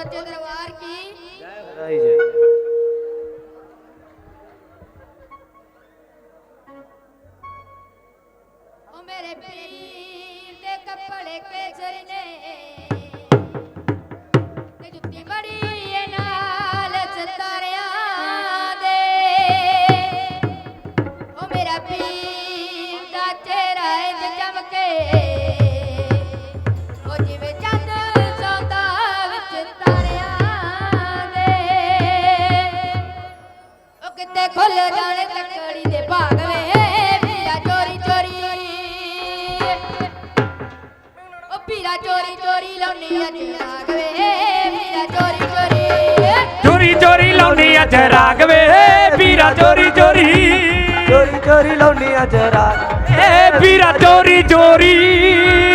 ਸੱਚੇ ਦਰਬਾਰ ਕੀ? ਸਦਾਈ ਜੈ ਉਹ ਮੇਰੇ ਪੀਰ ਦੇ ਕੱਪੜੇ ਚੋਰੀ ਚੋਰੀ ਲਾਉਣੀ ਅੱਜ ਰਾਗ ਵੇ ਵੀਰਾ ਚੋਰੀ ਚੋਰੀ। ਚੋਰੀ ਚੋਰੀ ਲਾਉਂਦੀ ਅੱਜ ਰਾਗ ਵੇ ਪੀਰਾ ਚੋਰੀ ਚੋਰੀ। ਚੋਰੀ ਚੋਰੀ ਲਾਉਣੀ ਅੱਜ ਰਾਤ ਏ ਪੀਰਾ ਚੋਰੀ ਚੋਰੀ।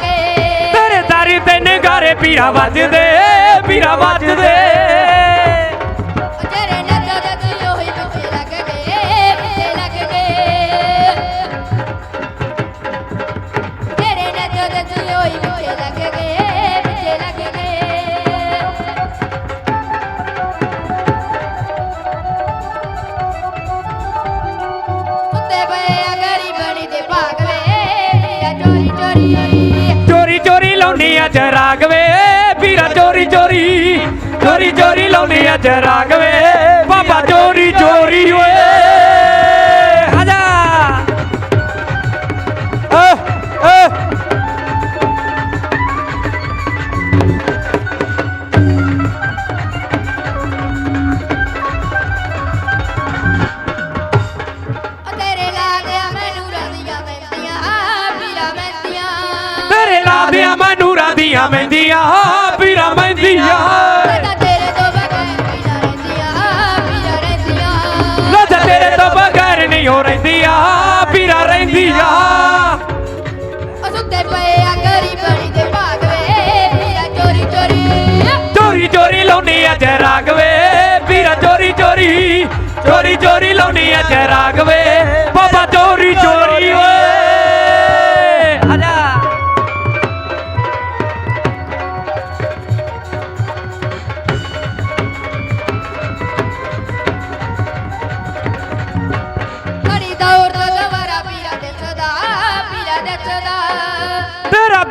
ਗਏ ਤੇਰੇ ਦਾਰੀ ਤੇ ਨਗਾਰੇ ਪੀਰਾ ਵੱਜਦੇ ਪੀਰਾ ਵੱਜਦੇ ਚੋਰੀ ਚੋਰੀ ਚੋਰੀ। ਲਾਉਂਦੀ ਅੱਜ ਰਾਗ ਵੇ ਪੀਰਾ ਚੋਰੀ। ਚੋਰੀ ਚੋਰੀ ਚੋਰੀ ਲਾਉਂਦੀ ਅੱਜ ਰਾਗ ਵੇ ਬਾਬਾ, ਚੋਰੀ ਚੋਰੀ ਓਏ। ਦੀਆਂ ਮਹਿੰਦੀਆਂ ਪੀਰਾ ਮਹਿੰਦੀਆਂ ਤੇਰੇ ਤੋਂ ਬਗੈਰ ਰਹਿੰਦੀਆਂ ਰਹਿੰਦੀਆਂ। ਤੇਰੇ ਤੋਂ ਬਗੈਰ ਨਹੀਂ ਹੋ ਰਹਿੰਦੀਆਂ ਪਏ ਆ ਗਰੀਬਣੀ ਦੇ ਚੋਰੀ ਚੋਰੀ। ਚੋਰੀ ਚੋਰੀ ਲਾਉਣੀ ਅੱਜ ਰਾਗ ਵੇ ਪੀਰਾ ਚੋਰੀ ਚੋਰੀ ਚੋਰੀ ਚੋਰੀ ਲਾਉਣੀ ਅੱਜ ਰਾਗ ਵੇ।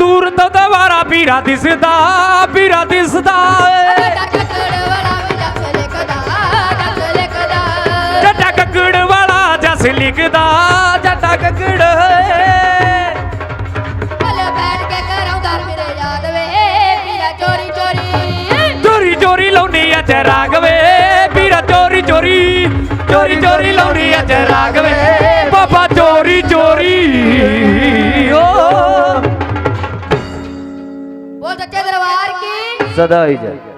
ਦੂਰ ਤੋਂ ਦਵਾਰਾ ਪੀਰਾ ਦਿਸਦਾ ਪੀਰਾ ਦਿਸਦਾ ਏ। ਜੱਟਾ ਕੱਕੜ ਵਾਲਾ ਵੀ ਦੱਸ ਲਿਖਦਾ ਜਸ ਲਿਖਦਾ, ਜੱਟਾ ਕੱਕੜ ਚੋਰੀ ਚੋਰੀ ਚੋਰੀ ਚੋਰੀ ਲਾਉਣੀ ਅੱਜ ਰਾਗ ਵੇ ਚੋਰੀ ਚੋਰੀ ਚੋਰੀ ਚੋਰੀ ਲਾਉਣੀ સદા આવી જાય.